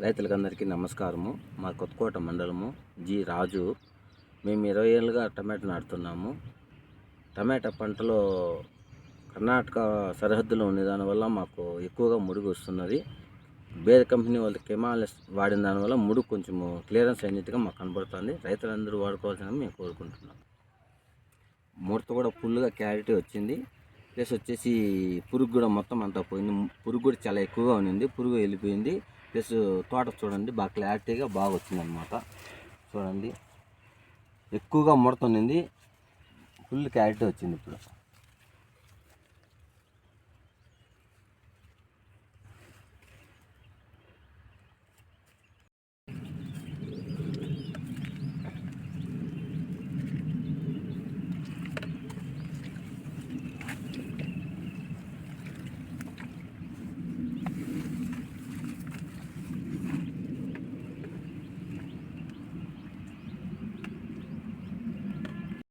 రైతులకందరికీ నమస్కారము. మా కొత్తకోట మండలము జి రాజు. మేము ఇరవై ఏళ్ళుగా టమాటా నాటుతున్నాము. టమాటా పంటలో కర్ణాటక సరిహద్దులో ఉండే దానివల్ల మాకు ఎక్కువగా ముడుగు వస్తున్నది. వేరే కంపెనీ వాళ్ళు కెమాలిస్ వాడిన దానివల్ల ముడుగు కొంచెం క్లియరెన్స్ అయినట్టుగా మాకు కనబడుతుంది. రైతులందరూ వాడుకోవాల్సిన మేము కోరుకుంటున్నాం. ముడత కూడా ఫుల్గా క్లారిటీ వచ్చింది. ప్లస్ వచ్చేసి పురుగు కూడా మొత్తం అంతా పోయింది. పురుగు కూడా చాలా ఎక్కువగా ఉన్నింది పురుగు వెళ్ళిపోయింది. ప్లస్ తోట చూడండి బాగా క్లారిటీగా బాగా వచ్చింది అనమాట చూడండి ఎక్కువగా ముడత ఫుల్ క్లారిటీ వచ్చింది ఇప్పుడు.